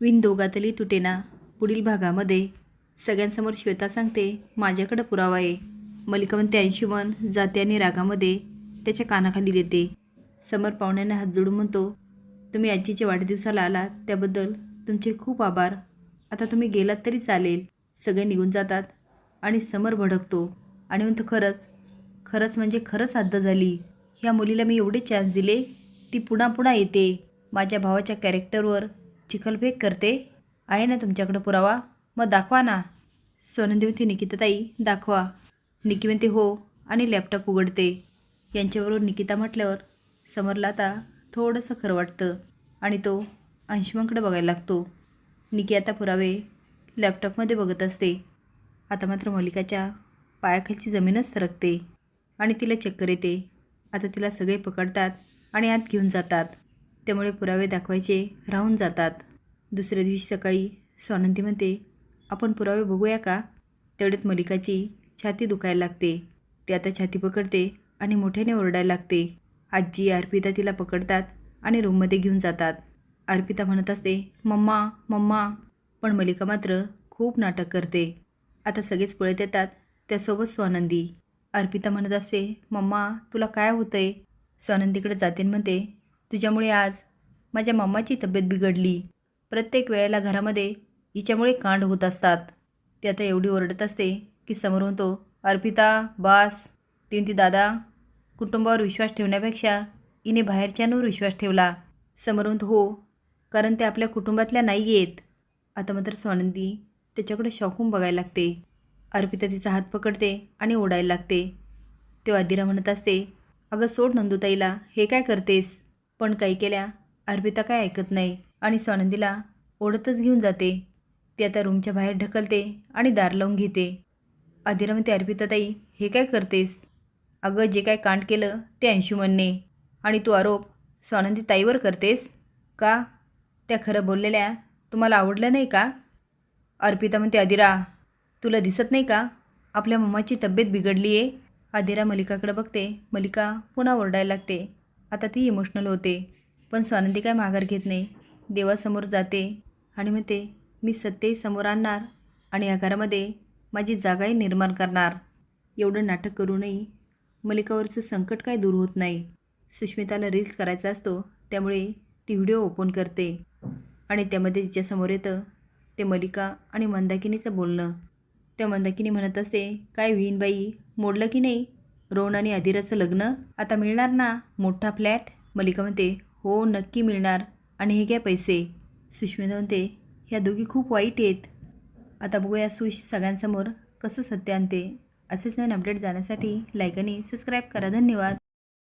विण दोघातली तुटेना. पुढील भागामध्ये सगळ्यांसमोर श्वेता सांगते माझ्याकडं पुरावा आहे. मलिका म्हणते मन जाते आणि रागामध्ये त्याच्या कानाखाली देते. समर पाहुण्यांना हात जोडून म्हणतो तुम्ही आजीच्या वाढदिवसाला आलात त्याबद्दल तुमचे खूप आभार. आता तुम्ही गेलात तरी चालेल. सगळे निघून जातात आणि समर भडकतो आणि म्हणतो खरंच खरंच म्हणजे खरंच हद्द झाली. ह्या मुलीला मी एवढे चान्स दिले ती पुन्हा पुन्हा येते. माझ्या भावाच्या कॅरेक्टरवर चिखलफेक करते. आहे ना तुमच्याकडं पुरावा? मग दाखवा ना. सोनंदी म्हणते निकिताताई दाखवा. निकी म्हणते हो. आणि लॅपटॉप उघडते. यांच्याबरोबर निकिता म्हटल्यावर समरला आता थोडंसं खरं वाटतं. आणि तो अंशुमनकडे बघायला लागतो. निकी आता पुरावे लॅपटॉपमध्ये बघत असते. आता मात्र मल्लिकाच्या पायाखालची जमीनच सरकते. आणि तिला चक्कर येते. आता तिला सगळे पकडतात आणि आत घेऊन जातात. त्यामुळे पुरावे दाखवायचे राहून जातात. दुसऱ्या दिवशी सकाळी स्वानंदी म्हणते आपण पुरावे बघूया का? तेवढ्यात मलिकाची छाती दुखायला लागते. ती आता छाती पकडते आणि मोठ्याने ओरडायला लागते. आजी अर्पिता तिला पकडतात आणि रूममध्ये घेऊन जातात. अर्पिता म्हणत असते मम्मा मम्मा. पण मलिका मात्र खूप नाटक करते. आता सगळेच पळत येतात त्यासोबत स्वानंदी. अर्पिता म्हणत असते मम्मा तुला काय होतंय? स्वानंदीकडे जाते म्हणते तुझ्यामुळे आज माझ्या मम्माची तब्येत बिघडली. प्रत्येक वेळेला घरामध्ये हिच्यामुळे कांड होत असतात. ती आता एवढी ओरडत असते की समोर म्हणतो अर्पिता बास. तीन ती दादा. कुटुंबावर विश्वास ठेवण्यापेक्षा हिने बाहेरच्यांवर विश्वास ठेवला. समोर म्हणतो हो कारण ते आपल्या कुटुंबातल्या नाही आहेत. आता मात्र स्वानंदी त्याच्याकडे शॉकून बघायला लागते. अर्पिता तिचा हात पकडते आणि ओढायला लागते. तेव्हा आदिरा म्हणत असते अगं सोड नंदुताईला. हे काय करतेस? पण काही केल्या अर्पिता काय ऐकत नाही आणि स्वानंदीला ओढतच घेऊन जाते. ती आता रूमच्या बाहेर ढकलते आणि दार लावून घेते. आदिरा म्हणते अर्पिताताई हे काय करतेस? अगं जे काय कांड केलं ते अंशुमनने. आणि तू आरोप स्वानंदी ताईवर करतेस? का? त्या खरं बोललेल्या तुम्हाला आवडलं नाही का? अर्पिता म्हणते अधिरा तुला दिसत नाही का? आपल्या मम्माची तब्येत बिघडली आहे अधिरा मलिकाकडे बघते. मलिका पुन्हा ओरडायला लागते. आता ती इमोशनल होते. पण स्वानंदी काय माघार घेत नाही. देवासमोर जाते आणि म्हणते मी सत्य समोर आणणार आणि या घरामध्ये माझी जागाही निर्माण करणार. एवढं नाटक करूनही मलिकावरचं संकट काय दूर होत नाही. सुष्मिताला रील्स करायचा असतो त्यामुळे ती व्हिडिओ ओपन करते. आणि त्यामध्ये तिच्यासमोर येतं ते मलिका आणि मंदाकिनीचं बोलणं. त्या मंदाकिनी म्हणत असते काय विहीन बाई मोडलं की नाही? रोहन आणि अधिराचं लग्न आता मिळणार ना? मोठा फ्लॅट? मलिका म्हणते हो नक्की मिळणार. आणि हे काय पैसे. सुष्मिता म्हणते ह्या दोघी खूप वाईट आहेत. आता बघूया सुश सगळ्यांसमोर कसं सत्य आणते. असेच नवीन अपडेट जाण्यासाठी लाईक आणि सबस्क्राईब करा. धन्यवाद.